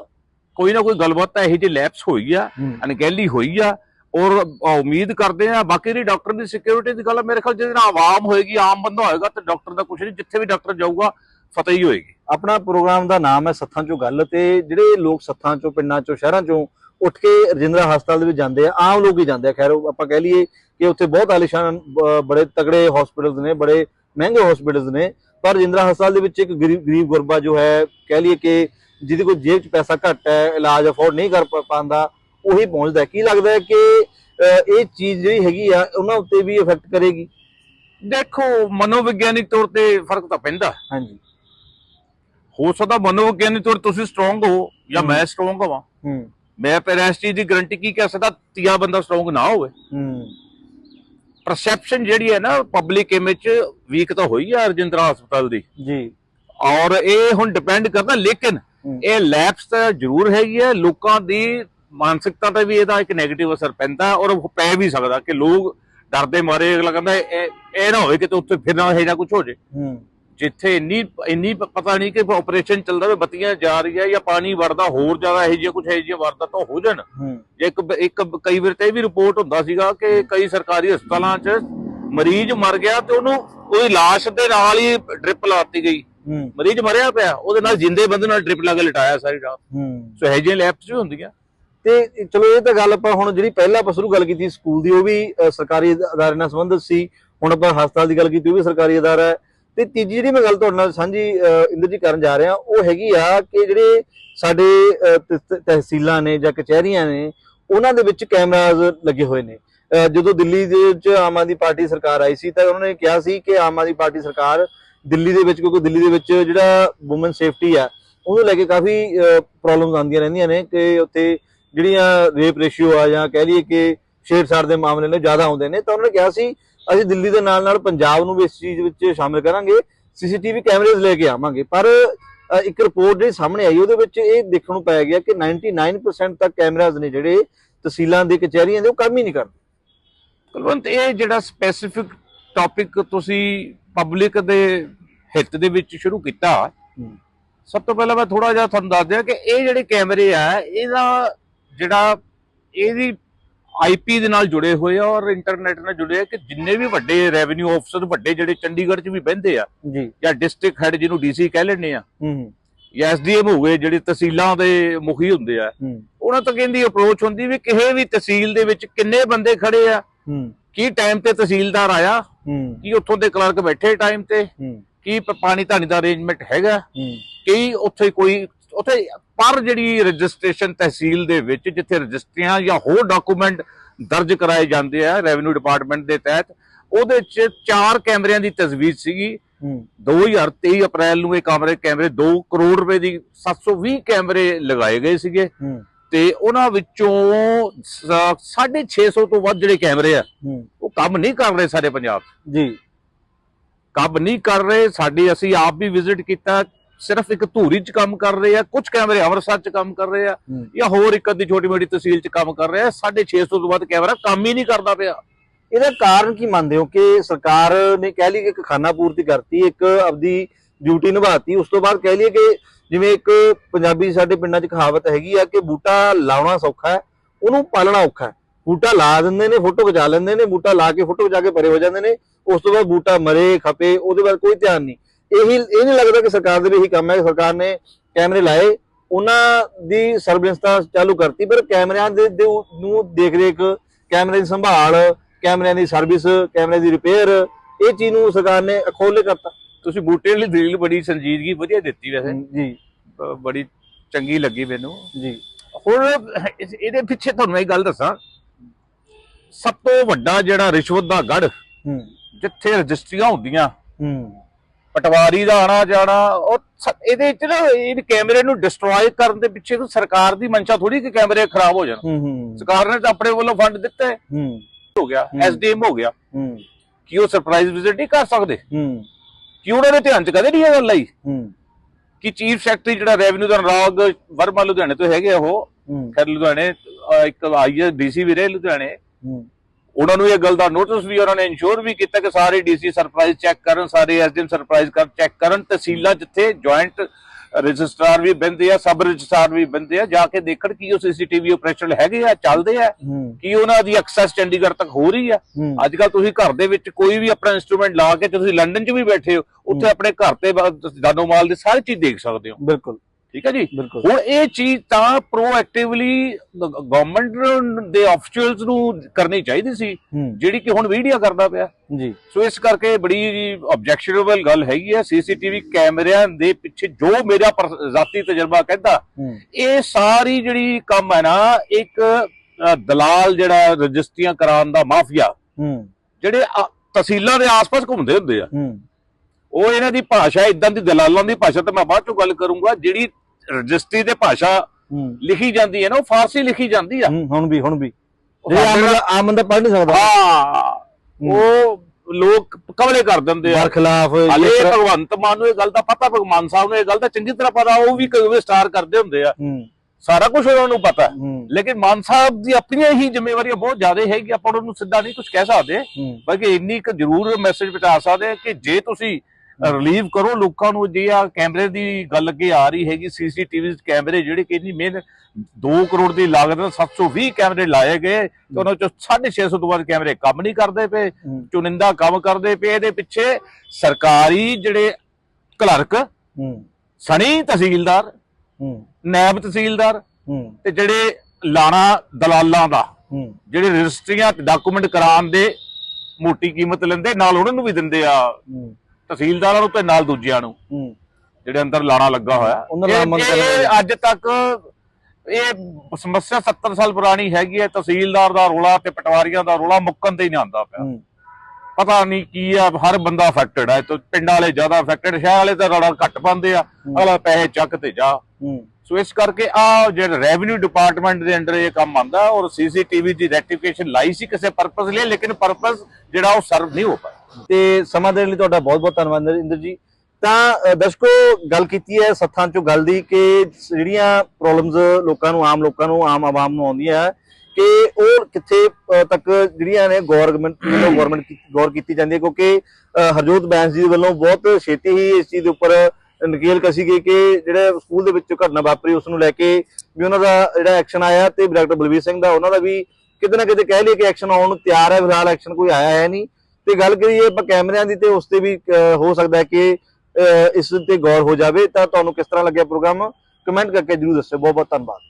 ਕੋਈ ਨਾ ਕੋਈ ਗੱਲਬਾਤ ਤਾਂ ਇਹੀ ਜਿਹੀ ਲੈਪਸ ਹੋਈ ਆ ਅਣਗਹਿਲੀ ਹੋਈ ਆ ਔਰ ਉਮੀਦ ਕਰਦੇ ਆ ਬਾਕੀ ਦੀ ਡਾਕਟਰ ਦੀ ਸਿਕਿਉਰਿਟੀ ਦੀ ਗੱਲ ਆ, ਮੇਰੇ ਖਿਆਲ ਜਿਹਦੇ ਨਾਲ ਆਵਾਮ ਹੋਏਗੀ ਆਮ ਬੰਦਾ ਹੋਏਗਾ ਤੇ ਡਾਕਟਰ ਦਾ ਕੁਛ ਨਹੀਂ ਜਿੱਥੇ ਵੀ ਡਾਕਟਰ ਜਾਊਗਾ ਫਤਿਹ ਹੀ ਹੋਏਗੀ। ਆਪਣਾ ਪ੍ਰੋਗਰਾਮ ਦਾ ਨਾਮ ਹੈ ਸੱਥਾਂ ਚੋਂ ਗੱਲ ਤੇ ਜਿਹੜੇ ਲੋਕ ਸੱਥਾਂ ਚੋਂ ਪਿੰਡਾਂ ਚੋਂ ਸ਼ਹਿਰਾਂ ਚੋਂ ਉੱਠ ਕੇ ਰਜਿੰਦਰਾ ਹਸਪਤਾਲ ਦੇ ਵਿੱਚ ਜਾਂਦੇ ਆ ਆਮ ਲੋਕ ਹੀ ਜਾਂਦੇ ਆ ਖੈਰ ਉਹ ਆਪਾਂ ਕਹਿ ਲਈਏ ਕਿ ਉੱਥੇ ਬਹੁਤ ਆਲੀਸ਼ਾਨ ਬੜੇ ਤਗੜੇ ਹਸਪੀਟਲਸ ਨੇ ਬੜੇ ਮਹਿੰਗੇ ਹਸਪੀਟਲਸ ਨੇ ਪਰ ਰਜਿੰਦਰਾ ਹਸਪਤਾਲ ਦੇ ਵਿੱਚ ਇੱਕ ਗਰੀਬ ਗਰੀਬ ਗੁਰਬਾ ਜੋ ਹੈ ਕਹਿ ਲਈਏ ਕਿ ਜਿਹਦੇ ਕੋਲ ਜੇਬ 'ਚ ਪੈਸਾ ਘੱਟ ਹੈ ਇਲਾਜ ਅਫੋਰਡ ਨਹੀਂ ਕਰ ਪਾਉਂਦਾ ਉਹੀ ਪਹੁੰਚਦਾ। ਕੀ ਲੱਗਦਾ ਹੈ ਕਿ ਇਹ ਚੀਜ਼ ਜਿਹੜੀ ਹੈਗੀ ਆ ਉਹਨਾਂ ਉੱਤੇ ਵੀ ਇਫੈਕਟ ਕਰੇਗੀ? ਦੇਖੋ ਮਨੋਵਿਗਿਆਨਿਕ ਤੌਰ ਤੇ ਫ਼ਰਕ ਤਾਂ ਪੈਂਦਾ। ਹਾਂਜੀ। ਹੋ ਸਕਦਾ ਮਨੋਵਿਗਿਆਨਿਕ ਤੌਰ ਤੁਸੀਂ ਸਟਰੋਂਗ ਹੋ ਜਾਂ। ਮੈਂ ਸਟਰੋਂਗ ਹੂੰ। ਮੈਂ ਪਰ ਇਸ ਚੀਜ਼ ਦੀ ਗਾਰੰਟੀ ਕੀ ਕਹਿ ਸਕਦਾ? ਤੀਆ ਬੰਦਾ ਸਟਰੋਂਗ ਨਾ ਹੋਵੇ। ਹੂੰ। ਪਰਸੈਪਸ਼ਨ ਜਿਹੜੀ ਹੈ ਨਾ ਪਬਲਿਕ ਇਮੇਜ ਵੀਕ ਤਾਂ ਹੋਈ ਹੈ ਰਜਿੰਦਰਾ ਹਸਪਤਾਲ ਦੀ। ਜੀ। ਔਰ ਇਹ ਹੁਣ ਡਿਪੈਂਡ ਕਰਦਾ ਲੇਕਿਨ। ਇਹ ਲੈਪਸ ਤਾਂ ਜ਼ਰੂਰ ਹੈਗੀ ਹੈ। ਲੋਕਾਂ ਦੀ ਮਾਨਸਿਕਤਾ ਤੇ ਵੀ ਇਹਦਾ ਇੱਕ 네ਗੇਟਿਵ ਅਸਰ ਪੈਂਦਾ ਔਰ ਉਹ ਪੈ ਵੀ ਸਕਦਾ ਕਿ ਲੋਕ ਡਰਦੇ ਮਾਰੇ ਅਗਲਾ ਕਹਿੰਦਾ ਇਹ ਇਹ ਨਾ ਹੋਵੇ ਕਿ ਤੇ ਉੱਥੇ ਫਿਰ ਨਾ ਇਹ ਜਾਂ ਕੁਝ ਹੋ ਜੇ। ਹੂੰ। ਜਿੱਥੇ ਇੰਨੀ ਇੰਨੀ ਪਤਾ ਨਹੀਂ ਕਿ ਆਪਰੇਸ਼ਨ ਚੱਲਦਾ ਵੇ ਬੱਤੀਆਂ ਜਾ ਰਹੀ ਹੈ ਜਾਂ ਪਾਣੀ ਵਰਦਾ ਹੋਰ ਜ਼ਿਆਦਾ ਇਹ ਜਿਹਾ ਕੁਝ ਇਹ ਜਿਹਾ ਵਰਦਾ ਤਾਂ ਹੋ ਜਾਣ। ਇੱਕ ਇੱਕ ਕਈ ਵਾਰ ਤੇ ਇਹ ਵੀ ਰਿਪੋਰਟ ਹੁੰਦਾ ਸੀਗਾ ਕਿ ਕਈ ਸਰਕਾਰੀ ਹਸਪਤਾਲਾਂ 'ਚ ਮਰੀਜ਼ ਮਰ ਗਿਆ ਤੇ ਉਹਨੂੰ ਉਹਦੀ ਲਾਸ਼ ਦੇ ਨਾਲ ਹੀ ਡ੍ਰਿਪ ਲਾਤੀ ਗਈ। ਮਰੀਜ਼ ਮਰਿਆ ਪਿਆ ਉਹਦੇ ਨਾਲ ਜਿੰਦੇ ਬੰਦੇ ਨਾਲ ਡ੍ਰਿਪ ਲਾ ਕੇ ਲਟਾਇਆ ਸਾਰੀ ਰਾਤ। ਸੋ ਇਹ ਜਿਹੇ ਲੈਪਸ ਵੀ ਹੁੰਦੀਆਂ। ਤੇ ਚਲੋ ਇਹ ਤਾਂ ਗੱਲ ਆਪਾਂ ਹੁਣ ਜਿਹੜੀ ਪਹਿਲਾਂ ਆਪਾਂ ਸ਼ੁਰੂ ਗੱਲ ਕੀਤੀ ਸਕੂਲ ਦੀ, ਉਹ ਵੀ ਸਰਕਾਰੀ ਅਦਾਰੇ ਨਾਲ ਸੰਬੰਧਿਤ ਸੀ। ਹੁਣ ਆਪਾਂ ਹਸਪਤਾਲ ਦੀ ਗੱਲ ਕੀਤੀ, ਉਹ ਵੀ ਸਰਕਾਰੀ ਅਦਾਰਾ ਹੈ। ਤੇ ਤੀਜੀ ਜਿਹੜੀ ਮੈਂ ਗੱਲ ਤੁਹਾਡੇ ਨਾਲ ਸਾਂਝੀ ਇੰਦਰ ਜੀ ਕਰਨ ਜਾ ਰਿਹਾ, ਉਹ ਹੈਗੀ ਆ ਕਿ ਜਿਹੜੇ ਸਾਡੇ ਤਹਿਸੀਲਾਂ ਨੇ ਜਾਂ ਕਚਹਿਰੀਆਂ ਨੇ, ਉਹਨਾਂ ਦੇ ਵਿੱਚ ਕੈਮਰਾਜ਼ ਲੱਗੇ ਹੋਏ ਨੇ। ਜਦੋਂ ਦਿੱਲੀ ਦੇ ਵਿੱਚ ਆਮ ਆਦਮੀ ਪਾਰਟੀ ਸਰਕਾਰ ਆਈ ਸੀ, ਤਾਂ ਉਹਨਾਂ ਨੇ ਕਿਹਾ ਸੀ ਕਿ ਆਮ ਆਦਮੀ ਪਾਰਟੀ ਸਰਕਾਰ ਦਿੱਲੀ ਦੇ ਵਿੱਚ, ਕਿਉਂਕਿ ਦਿੱਲੀ ਦੇ ਵਿੱਚ ਜਿਹੜਾ ਔਮਨ ਸੇਫਟੀ ਆ, ਉਹਨੂੰ ਲੈ ਕੇ ਕਾਫੀ ਪ੍ਰੋਬਲਮਸ ਆਉਂਦੀਆਂ ਰਹਿੰਦੀਆਂ ਨੇ ਕਿ ਉੱਥੇ ਜਿਹੜੀਆਂ ਰੇਪ ਰੇਸ਼ੀਓ ਆ ਜਾਂ ਕਹਿ ਲਈਏ ਕਿ ਛੇੜਛਾੜ ਦੇ ਮਾਮਲੇ ਨੇ ਜ਼ਿਆਦਾ ਆਉਂਦੇ ਨੇ ਤਾਂ ਉਹਨਾਂ ਨੇ ਕਿਹਾ ਸੀ ਅਸੀਂ ਦਿੱਲੀ ਦੇ ਨਾਲ ਨਾਲ ਪੰਜਾਬ ਨੂੰ ਵੀ ਇਸ ਚੀਜ਼ ਵਿੱਚ ਸ਼ਾਮਿਲ ਕਰਾਂਗੇ ਸੀਸੀਟੀਵੀ ਕੈਮਰੇਜ਼ ਲੈ ਕੇ ਆਵਾਂਗੇ। ਪਰ ਇੱਕ ਰਿਪੋਰਟ ਜਿਹੜੀ ਸਾਹਮਣੇ ਆਈ ਉਹਦੇ ਵਿੱਚ ਇਹ ਦੇਖਣ ਨੂੰ ਪਾਇਆ ਗਿਆ ਕਿ 99% ਤੱਕ ਕੈਮਰਾਜ਼ ਨੇ ਜਿਹੜੇ ਤਹਿਸੀਲਾਂ ਦੇ ਕਚਹਿਰੀਆਂ ਦੇ ਉਹ ਕੰਮ ਹੀ ਨਹੀਂ ਕਰਦੇ। ਕੁਲਵੰਤ ਇਹ ਜਿਹੜਾ ਸਪੈਸੀਫਿਕ ਟੌਪਿਕ ਤੁਸੀਂ ਪਬਲਿਕ ਦੇ ਹਿੱਤ ਦੇ ਵਿੱਚ ਸ਼ੁਰੂ ਕੀਤਾ ਸਭ ਤੋਂ ਪਹਿਲਾਂ ਮੈਂ ਥੋੜਾ ਜਿਹਾ ਤੁਹਾਨੂੰ ਦੱਸ ਦਿਆਂ ਕਿ ਇਹ ਜਿਹੜੇ ਕੈਮਰੇ ਆ ਇਹਦਾ ਜਿਹੜਾ ਇਹਦੀ ਆਈਪੀ ਦੇ ਨਾਲ ਜੁੜੇ ਹੋਏ ਆ ਔਰ ਇੰਟਰਨੈਟ ਨਾਲ ਜੁੜੇ ਆ ਕਿ ਜਿੰਨੇ ਵੀ ਵੱਡੇ ਰੈਵਨਿਊ ਆਫਸਰ ਵੱਡੇ ਜਿਹੜੇ ਚੰਡੀਗੜ੍ਹ 'ਚ ਵੀ ਬਹਿੰਦੇ ਆ ਜੀ। ਜਾਂ ਡਿਸਟ੍ਰਿਕਟ ਹੈਡ ਜਿਹਨੂੰ ਡੀਸੀ ਕਹਿ ਲੈਂਦੇ ਆ ਹੂੰ ਜਾਂ ਐਸਡੀਐਮ ਹੋਵੇ ਜਿਹੜੇ ਤਹਿਸੀਲਾਂ ਦੇ ਮੁਖੀ ਹੁੰਦੇ ਆ ਹੂੰ। ਉਹਨਾਂ ਤੋਂ ਕਹਿੰਦੀ ਅਪਰੋਚ ਹੁੰਦੀ ਵੀ ਕਿਸੇ ਵੀ ਤਹਿਸੀਲ ਦੇ ਵਿੱਚ ਕਿੰਨੇ ਬੰਦੇ ਖੜੇ ਆ ਹੂੰ। ਕੀ ਟਾਈਮ ਤੇ ਤਹਿਸੀਲਦਾਰ ਆਇਆ ਹੂੰ। ਕੀ ਉੱਥੋਂ ਦੇ ਕਲਰਕ ਬੈਠੇ ਟਾਈਮ ਤੇ ਹੂੰ। ਕੀ ਪਾਣੀ ਧਾਣੀ ਦਾ ਅਰੇਂਜਮੈਂਟ ਹੈਗਾ ਹੂੰ। ਕਈ ਉੱਥੇ ਕੋਈ ਉੱਥੇ ਪਰ ਜਿਹੜੀ ਰਜਿਸਟ੍ਰੇਸ਼ਨ ਤਹਿਸੀਲ ਦੇ ਵਿੱਚ ਜਿੱਥੇ ਰਜਿਸਟਰੀਆਂ ਜਾਂ ਹੋਰ ਡਾਕੂਮੈਂਟ ਦਰਜ ਕਰਾਏ ਜਾਂਦੇ ਆ ਰੈਵਨਿਊ ਡਿਪਾਰਟਮੈਂਟ ਦੇ ਤਹਿਤ ਉਹਦੇ 'ਚ ਚਾਰ ਕੈਮਰਿਆਂ ਦੀ ਤਜਵੀਜ਼ ਸੀਗੀ। ਹੂੰ। 2023 ਅਪ੍ਰੈਲ ਨੂੰ ਇਹ ਕੈਮਰੇ ਕੈਮਰੇ 2 ਕਰੋੜ ਰੁਪਏ ਦੀ 720 ਕੈਮਰੇ ਲਗਾਏ ਗਏ ਸੀਗੇ। ਤੇ ਉਹਨਾਂ ਵਿੱਚੋਂ 650 ਤੋਂ ਵੱਧ ਜਿਹੜੇ ਕੈਮਰੇ ਆ ਉਹ ਕੰਮ ਨਹੀਂ ਕਰ ਰਹੇ ਸਾਰੇ ਪੰਜਾਬ। ਜੀ। ਕੰਮ ਨਹੀਂ ਕਰ ਰਹੇ ਸਾਡੀ ਅਸੀਂ ਆਪ ਵੀ ਵਿਜ਼ਿਟ ਕੀਤਾ ਸਿਰਫ ਇੱਕ ਧੂਰੀ 'ਚ ਕੰਮ ਕਰ ਰਹੇ ਆ ਕੁਝ ਕੈਮਰੇ ਅੰਮ੍ਰਿਤਸਰ 'ਚ ਕੰਮ ਕਰ ਰਹੇ ਆ ਜਾਂ ਹੋਰ ਇੱਕ ਅੱਧੀ ਛੋਟੀ ਮੋਟੀ ਤਹਿਸੀਲ 'ਚ ਕੰਮ ਕਰ ਰਹੇ ਆ 650 ਤੋਂ ਵੱਧ ਕੈਮਰਾ ਕੰਮ ਹੀ ਨਹੀਂ ਕਰਦਾ ਪਿਆ। ਇਹਦਾ ਕਾਰਨ ਕੀ ਮੰਨਦੇ ਹੋ ਕਿ ਸਰਕਾਰ ਨੇ ਕਹਿ ਲਈ ਕਿ ਇੱਕ ਖਾਨਾ ਪੂਰਤੀ ਕਰਤੀ ਇੱਕ ਆਪਦੀ ਡਿਊਟੀ ਨਿਭਾਤੀ ਉਸ ਤੋਂ ਬਾਅਦ ਕਹਿ ਲਈਏ ਕਿ ਜਿਵੇਂ ਇੱਕ ਪੰਜਾਬੀ ਸਾਡੇ ਪਿੰਡਾਂ 'ਚ ਕਹਾਵਤ ਹੈਗੀ ਆ ਕਿ ਬੂਟਾ ਲਾਉਣਾ ਸੌਖਾ ਹੈ ਉਹਨੂੰ ਪਾਲਣਾ ਔਖਾ ਹੈ। ਬੂਟਾ ਲਾ ਦਿੰਦੇ ਨੇ ਫੋਟੋ ਖਿਚਾ ਲੈਂਦੇ ਨੇ ਬੂਟਾ ਲਾ ਕੇ ਫੋਟੋ ਖਿਚਾ ਕੇ ਪਰੇ ਹੋ ਜਾਂਦੇ ਨੇ ਉਸ ਤੋਂ ਬਾਅਦ ਬੂਟਾ ਮਰੇ ਖਪੇ ਉਹਦੇ ਬਾਅਦ ਕੋਈ ਧਿਆਨ ਨਹੀਂ। ਇਹੀ ਇਹ ਨਹੀਂ ਲੱਗਦਾ ਕਿ ਸਰਕਾਰ ਦੇ ਵੀ ਇਹੀ ਕੰਮ ਹੈ ਕਿ ਸਰਕਾਰ ਨੇ ਕੈਮਰੇ ਲਾਏ ਉਹਨਾਂ ਦੀ ਸਰਵੇਲੈਂਸ ਤਾਂ ਚਾਲੂ ਕਰਤੀ ਪਰ ਕੈਮਰਿਆਂ ਦੇ ਨੂੰ ਦੇਖ ਰੇਖ ਕੈਮਰੇ ਦੀ ਸੰਭਾਲ ਕੈਮਰਿਆਂ ਦੀ ਸਰਵਿਸ ਕੈਮਰੇ ਦੀ ਰਿਪੇਅਰ ਇਹ ਚੀਜ਼ ਨੂੰ ਸਰਕਾਰ ਨੇ ਖੋਲੇ ਕਰਤਾ। ਤੁਸੀਂ ਬੂਟੇ ਲਈ ਦਲੀਲ ਬੜੀ ਸੰਜੀਦਗੀ ਵਧੀਆ ਦਿੱਤੀ ਵੈਸੇ। ਜੀ। ਬੜੀ ਚੰਗੀ ਲੱਗੀ ਮੈਨੂੰ। ਜੀ। ਹੁਣ ਇਹਦੇ ਪਿੱਛੇ ਤੁਹਾਨੂੰ ਇੱਕ ਗੱਲ ਦੱਸਾਂ। ਸਭ ਤੋਂ ਵੱਡਾ ਜਿਹੜਾ ਰਿਸ਼ਵਤ ਦਾ ਗੜ ਜਿੱਥੇ ਰਜਿਸਟਰੀਆਂ ਹੁੰਦੀਆਂ ਹੂੰ। ਪਟਵਾਰੀ ਦਾ ਆਣਾ ਜਾਣਾ ਉਹ ਸ- ਇਹਦੇ ਵਿੱਚ ਨਾ ਇਹ ਕੈਮਰੇ ਨੂੰ ਡਿਸਟਰੋਏ ਕਰਨ ਦੇ ਪਿੱਛੇ ਤਾਂ ਸਰਕਾਰ ਦੀ ਮਨਸ਼ਾ ਥੋੜੀ ਕਿ ਕੈਮਰੇ ਖਰਾਬ ਹੋ ਜਾਣ। ਸਰਕਾਰ ਨੇ ਤਾਂ ਆਪਣੇ ਵੱਲੋਂ ਫੰਡ ਦਿੱਤਾ ਹੈ, ਗਿਆ। ਐਸਡੀਐਮ ਹੋ ਗਿਆ। ਕੀ ਉਹ ਸਰਪ੍ਰਾਈਜ਼ ਵਿਜ਼ਿਟ ਨਹੀਂ ਕਰ ਸਕਦੇ? ਕਿ ਉਹਨਾਂ ਦੇ ਧਿਆਨ ਚ ਕਦੇ ਨਹੀਂ ਇਹ ਗੱਲ ਆਈ? ਕਿ ਚੀਫ ਸੈਕਟਰੀ ਜਿਹੜਾ ਰੈਵਨਿਊ ਦਾ ਰਾਗ ਵਰਮਾ ਲੁਧਿਆਣੇ ਤੋਂ ਹੈਗੇ ਉਹ? ਖੈਰ ਲੁਧਿਆਣੇ ਇੱਕ ਆਈ ਹੈ ਡੀਸੀ ਵੀ ਰਹੇ ਲੁਧਿਆਣੇ। ਉਹਨਾਂ ਨੂੰ ਇਹ ਗੱਲ ਦਾ ਨੋਟਿਸ ਵੀ ਉਹਨਾਂ ਨੇ ਇਨਸ਼ੋਰ ਵੀ ਕੀਤਾ ਕਿ ਸਾਰੇ ਡੀਸੀ ਸਰਪ੍ਰਾਈਜ਼ ਚੈੱਕ ਕਰਨ ਸਾਰੇ ਐਸਡੀਐਮ ਸਰਪ੍ਰਾਈਜ਼ ਕਰ ਚੈੱਕ ਕਰਨ ਤਹਿਸੀਲਾਂ ਜਿੱਥੇ ਜੁਆਇੰਟ ਰਜਿਸਟਰਾਰ ਵੀ ਬੰਦੇ ਆ ਸਬ ਰਜਿਸਟਰਾਰ ਵੀ ਬੰਦੇ ਆ ਜਾ ਕੇ ਦੇਖਣ ਕੀ ਉਹ ਸੀਸੀਟੀਵੀ ਆਪਰੇਸ਼ਨ ਹੈਗੇ ਆ ਚੱਲਦੇ ਆ ਕੀ ਉਹਨਾਂ ਦੀ ਐਕਸੈਸ ਚੰਡੀਗੜ੍ਹ ਤੱਕ ਹੋ ਰਹੀ ਆ। ਅੱਜ ਕੱਲ ਤੁਸੀਂ ਘਰ ਦੇ ਵਿੱਚ ਕੋਈ ਵੀ ਆਪਣਾ ਇਨਸਟਰੂਮੈਂਟ ਲਾ ਕੇ ਤੁਸੀਂ ਲੰਡਨ 'ਚ ਵੀ ਬੈਠੇ ਹੋ ਉੱਥੇ ਆਪਣੇ ਘਰ ਤੇ ਜਾਨੋ ਮਾਲ ਦੀ ਸਾਰੀ ਚੀਜ਼ ਦੇਖ ਸਕਦੇ ਹੋ। ਬਿਲਕੁਲ। ਠੀਕ ਹੈ ਜੀ? ਹੁਣ ਇਹ ਚੀਜ਼ ਤਾਂ ਪ੍ਰੋਐਕਟਿਵਲੀ ਗਵਰਨਮੈਂਟ ਦੇ ਅਫੀਸ਼ੀਅਲਸ ਨੂੰ ਕਰਨੀ ਚਾਹੀਦੀ ਸੀ ਜਿਹੜੀ ਕਿ ਹੁਣ ਵੀਡੀਓ ਕਰਦਾ ਪਿਆ। ਜੀ। ਸੋ ਇਸ ਕਰਕੇ ਬੜੀ ਆਬਜੈਕਸ਼ਨੇਬਲ ਗੱਲ ਹੈਗੀ ਹੈ ਸੀਸੀਟੀਵੀ ਕੈਮਰਿਆਂ ਦੇ ਪਿੱਛੇ ਜੋ ਮੇਰਾ ਜ਼ਾਤੀ ਤਜਰਬਾ ਕਹਿੰਦਾ ਇਹ ਸਾਰੀ ਜਿਹੜੀ ਕੰਮ ਹੈ ਨਾ ਇੱਕ ਦਲਾਲ ਜਿਹੜਾ ਰਜਿਸਟਰੀਆਂ ਕਰਾਉਣ ਦਾ ਮਾਫੀਆ ਜਿਹੜੇ ਤਹਿਸੀਲਾਂ ਦੇ ਆਸ-ਪਾਸ ਘੁੰਮਦੇ ਹੁੰਦੇ ਆ। ਉਹ ਇਹਨਾਂ ਦੀ ਭਾਸ਼ਾ ਇਦਾਂ ਦੀ ਦਲਾਲਾਂ ਦੀ ਭਾਸ਼ਾ ਤੇ ਮੈਂ ਬਾਅਦ ਚੋਂ ਗੱਲ ਕਰੂੰਗਾ ਜਿਹੜੀ ਰਜਿਸਟਰੀ ਦੇ ਭਾਸ਼ਾ ਲਿਖੀ ਜਾਂਦੀ ਹੈ ਨਾ ਉਹ ਫਾਰਸੀ ਲਿਖੀ ਜਾਂਦੀ ਆ। ਹੁਣ ਵੀ ਹੁਣ ਵੀ। ਜੇ ਆਮ ਬੰਦਾ ਪੜ੍ਹ ਨਹੀਂ ਸਕਦਾ। ਹਾਂ ਉਹ ਲੋਕ ਕਵਲੇ ਕਰ ਦਿੰਦੇ ਆ। ਖਿਲਾਫ ਹਲੇ ਭਗਵੰਤ ਮਾਨ ਨੂੰ ਇਹ ਗੱਲ ਦਾ ਪਤਾ ਭਗਵਾਨ ਸਾਹਿਬ ਨੂੰ ਇਹ ਗੱਲ ਦਾ ਚੰਗੀ ਤਰ੍ਹਾਂ ਪਤਾ ਉਹ ਵੀ ਕਦੇ ਸਟਾਰ ਕਰਦੇ ਹੁੰਦੇ ਆ। ਸਾਰਾ ਕੁਝ ਉਹਨਾਂ ਨੂੰ ਪਤਾ। ਲੇਕਿਨ ਮਾਨ ਸਾਹਿਬ ਦੀ ਆਪਣੀਆਂ ਹੀ ਜ਼ਿੰਮੇਵਾਰੀਆਂ ਬਹੁਤ ਜ਼ਿਆਦਾ ਹੈ ਕਿ ਆਪਾਂ ਉਹਨੂੰ ਸਿੱਧਾ ਨਹੀਂ ਕੁਝ ਕਹਿ ਸਕਦੇ। ਬਲਕਿ ਇੰਨੀ ਕੁ ਜ਼ਰੂਰ ਮੈਸੇਜ ਪਹੁੰਚਾ ਸਕਦੇ ਕਿ ਜੇ ਤੁਸੀਂ ਰਿਲੀਵ ਕਰੋ। ਲੋਕਾਂ ਨੂੰ ਜੇ ਆ ਕੈਮਰੇ ਦੀ ਗੱਲ ਅੱਗੇ ਆ ਰਹੀ ਹੈਗੀ ਸੀਸੀਟੀਵੀ ਕੈਮਰੇ ਜਿਹੜੇ ਕਿ ਇੰਨੀ ਮਿਹਨਤ 2 ਕਰੋੜ ਦੀ ਲਾਗਤ ਨਾਲ 720 ਕੈਮਰੇ ਲਾਏ ਗਏ ਤੇ ਉਹਨਾਂ ਚੋਂ 650 ਤੋਂ ਵੱਧ ਕੈਮਰੇ ਕੰਮ ਨਹੀਂ ਕਰਦੇ ਪਏ ਹੂੰ। ਚੁਣਿੰਦਾ ਕੰਮ ਕਰਦੇ ਪਏ। ਇਹਦੇ ਪਿੱਛੇ ਸਰਕਾਰੀ ਜਿਹੜੇ ਕਲਰਕ ਸਣੀ ਤਹਿਸੀਲਦਾਰ ਨਾਇਬ ਤਹਿਸੀਲਦਾਰ ਤੇ ਜਿਹੜੇ ਲਾਣਾ ਦਲਾਲਾਂ ਦਾ ਜਿਹੜੇ ਰਜਿਸਟਰੀਆਂ ਡਾਕੂਮੈਂਟ ਕਰਾਉਣ ਦੇ ਮੋਟੀ ਕੀਮਤ ਲੈਂਦੇ ਨਾਲ ਉਹਨਾਂ ਨੂੰ ਵੀ ਦਿੰਦੇ ਆ। ਤਹਿਸੀਲਦਾਰਾਂ ਨੂੰ ਤੇ ਨਾਲ ਦੂਜਿਆਂ ਨੂੰ ਜਿਹੜੇ ਅੰਦਰ ਲਾਣਾ ਲੱਗਾ ਹੋਇਆ। ਉਹਨਾਂ ਦਾ ਇਹ ਕਰਨ ਅੱਜ ਤੱਕ ਇਹ ਸਮੱਸਿਆ 70 ਸਾਲ ਪੁਰਾਣੀ ਹੈਗੀ ਹੈ। ਤਹਿਸੀਲਦਾਰ ਦਾ ਰੋਲਾ ਤੇ ਪਟਵਾਰੀਆਂ ਦਾ ਰੋਲਾ ਮੁੱਕਣ ਤੇ ਹੀ ਨਹੀਂ ਆਉਂਦਾ ਪਿਆ। ਪਤਾ ਨਹੀਂ ਕੀ ਆ ਹਰ ਬੰਦਾ ਅਫੈਕਟਡ ਹੈ ਤੇ ਪਿੰਡਾਂ ਵਾਲੇ ਜ਼ਿਆਦਾ ਅਫੈਕਟਡ ਸ਼ਹਿਰ ਵਾਲੇ ਤਾਂ ਰੌਲਾ ਘੱਟ ਪਾਉਂਦੇ ਆ। ਅਗਲਾ ਪੈਸੇ ਚੱਕ ਤੇ ਜਾ। ਸੋ ਇਸ ਕਰਕੇ ਆ ਜਿਹੜਾ ਰੈਵਨਿਊ ਡਿਪਾਰਟਮੈਂਟ ਦੇ ਅੰਡਰ ਇਹ ਕੰਮ ਆਂਦਾ ਔਰ ਸੀਸੀਟੀਵੀ ਦੀ ਰੈਕਟੀਫਿਕੇਸ਼ਨ ਲਾਈ ਸੀ ਕਿਸੇ ਪਰਪਸ ਲਈ ਲੇਕਿਨ ਪਰਪਸ ਜਿਹੜਾ ਉਹ ਸਰਵ ਨਹੀਂ ਹੋ ਪਾਇਆ। ਤੇ ਸਮਾਂ ਦੇਣ ਲਈ ਤੁਹਾਡਾ ਬਹੁਤ ਬਹੁਤ ਧੰਨਵਾਦ ਨਰਿੰਦਰ ਜੀ। ਤਾਂ ਦਰਸ਼ਕੋ, ਗੱਲ ਕੀਤੀ ਹੈ ਸੱਥਾਂ ਚੋਂ ਗੱਲ ਦੀ ਕਿ ਜਿਹੜੀਆਂ ਪ੍ਰੋਬਲਮਸ ਲੋਕਾਂ ਨੂੰ, ਆਮ ਲੋਕਾਂ ਨੂੰ, ਆਮ ਆਵਾਮ ਨੂੰ ਆਉਂਦੀਆਂ ਕਿ ਉਹ ਕਿੱਥੇ ਤੱਕ ਜਿਹੜੀਆਂ ਨੇ ਗਵਰਨਮੈਂਟ, ਵੱਲੋਂ ਗਵਰਨਮੈਂਟ ਗੌਰ ਕੀਤੀ ਜਾਂਦੀ ਹੈ ਕਿਉਂਕਿ ਹਰਜੋਤ ਬੈਂਸ ਜੀ ਵੱਲੋਂ ਬਹੁਤ ਛੇਤੀ ਹੀ ਇਸ ਚੀਜ਼ ਦੇ ਉੱਪਰ ਨਕੇਲ ਕਸੀ ਗਈ ਕਿ ਜਿਹੜੇ ਸਕੂਲ ਦੇ ਵਿੱਚ ਘਟਨਾ ਵਾਪਰੀ, ਉਸ ਨੂੰ ਲੈ ਕੇ ਵੀ ਉਹਨਾਂ ਦਾ ਜਿਹੜਾ ਐਕਸ਼ਨ ਆਇਆ ਤੇ ਡਾਕਟਰ ਬਲਵੀਰ ਸਿੰਘ ਦਾ, ਉਹਨਾਂ ਦਾ ਵੀ ਕਿਤੇ ਨਾ ਕਿਤੇ ਕਹਿ ਲਈਏ ਕਿ ਐਕਸ਼ਨ ਆਉਣ ਨੂੰ ਤਿਆਰ ਹੈ, ਫਿਲਹਾਲ ਐਕਸ਼ਨ ਕੋਈ ਆਇਆ ਹੈ ਨਹੀਂ। ਤੇ ਗੱਲ ਕਰੀਏ ਆਪਾਂ ਕੈਮਰਿਆਂ ਦੀ ਤੇ ਉਸ ਤੇ ਵੀ ਹੋ ਸਕਦਾ ਹੈ ਕਿ ਇਸ ਤੇ ਗੌਰ ਹੋ ਜਾਵੇ, ਤਾਂ ਤੁਹਾਨੂੰ ਕਿਸ ਤਰ੍ਹਾਂ ਲੱਗਿਆ ਪ੍ਰੋਗਰਾਮ? ਕਮੈਂਟ ਕਰਕੇ ਜਰੂਰ ਦੱਸਿਓ। ਬਹੁਤ ਬਹੁਤ ਧੰਨਵਾਦ।